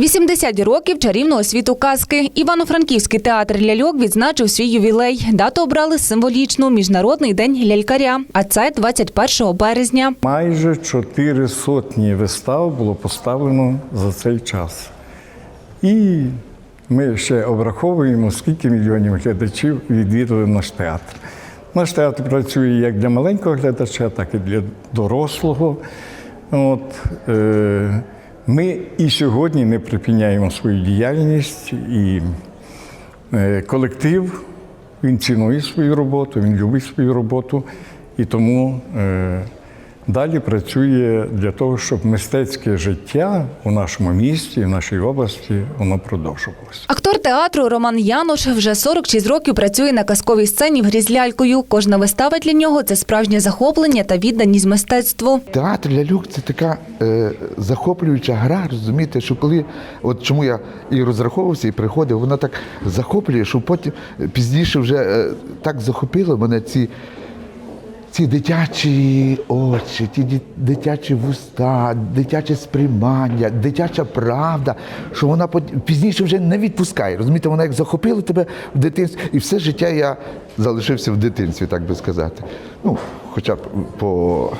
80 років чарівного світу казки. Івано-Франківський театр ляльок відзначив свій ювілей. Дату обрали символічну Міжнародний день лялькаря, а це 21 березня. Майже чотири сотні вистав було поставлено за цей час. І ми ще обраховуємо, скільки мільйонів глядачів відвідали наш театр. Наш театр працює як для маленького глядача, так і для дорослого. От, е, ми і сьогодні не припиняємо свою діяльність, і е, колектив він цінує свою роботу, він любить свою роботу, і тому е, далі працює для того, щоб мистецьке життя у нашому місті, в нашій області, воно продовжувалося. Актор театру Роман Януш вже 46 років працює на казковій сцені в грі з лялькою. Кожна вистава для нього це справжнє захоплення та відданість мистецтву. Театр ляльок це така е, захоплююча гра, розумієте, що коли, от чому я і розраховувався, і приходив, вона так захоплює, що потім е, пізніше вже е, так захопило мене ці. Ці дитячі очі, ті дитячі вуста, дитяче сприймання, дитяча правда, що вона пізніше вже не відпускає. Розумієте, вона як захопила тебе в дитинстві, і все життя я залишився в дитинстві, так би сказати. Ну, хоча б по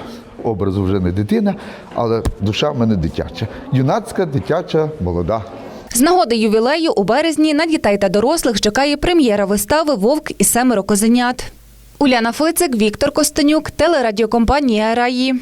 образу вже не дитина, але душа в мене дитяча. Юнацька, дитяча, молода. З нагоди ювілею у березні на дітей та дорослих чекає прем'єра вистави Вовк і семеро козенят. Уляна Фицик, Віктор Костенюк, телерадіокомпанія Раї.